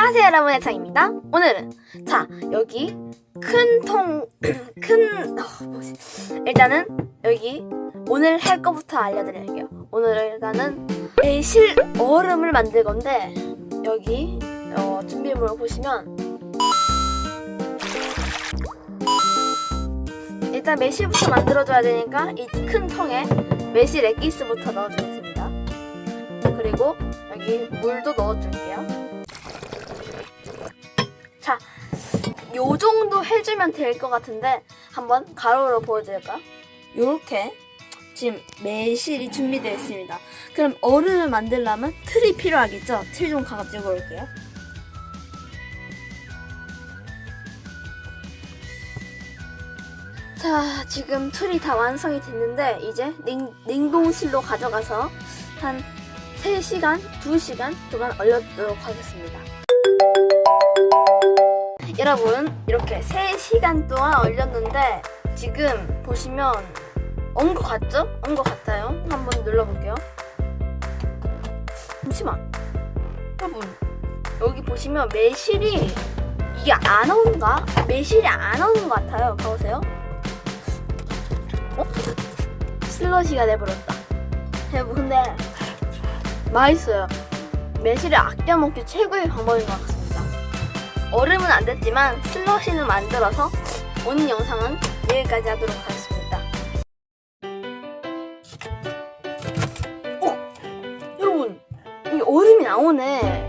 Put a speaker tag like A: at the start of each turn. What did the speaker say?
A: 안녕하세요 여러분. 해창입니다. 오늘은 자 여기 큰 통 큰 어, 일단은 여기 오늘 할 거부터 알려드릴게요. 오늘 일단은 매실 얼음을 만들 건데 여기 어, 준비물 보시면 일단 매실부터 만들어줘야 되니까 이 큰 통에 매실 액기스부터 넣어주겠습니다. 그리고 여기 물도 넣어줄게요 자, 요 정도 해주면 될 것 같은데 한번 가로로 보여드릴까요? 요렇게 지금 매실이 준비되어 있습니다. 그럼 얼음을 만들려면 틀이 필요하겠죠? 틀 좀 가지고 올게요. 자, 지금 틀이 다 완성이 됐는데 이제 냉, 냉동실로 가져가서 한 3시간, 2시간 동안 얼려두도록 하겠습니다. 여러분 이렇게 3시간 동안 얼렸는데 지금 보시면 언것 같죠? 언것 같아요. 한번 눌러볼게요. 잠시만. 여러분 여기 보시면 매실이 이게 안 오는가? 매실이 안 오는 것 같아요. 봐보세요. 어? 슬러시가 돼버렸다. 여러분 근데 맛있어요. 매실을 아껴 먹기 최고의 방법인 것 같습니다 얼음은 안 됐지만 슬러시는 만들어서 오늘 영상은 여기까지 하도록 하겠습니다. 어? 여러분, 이 얼음이 나오네.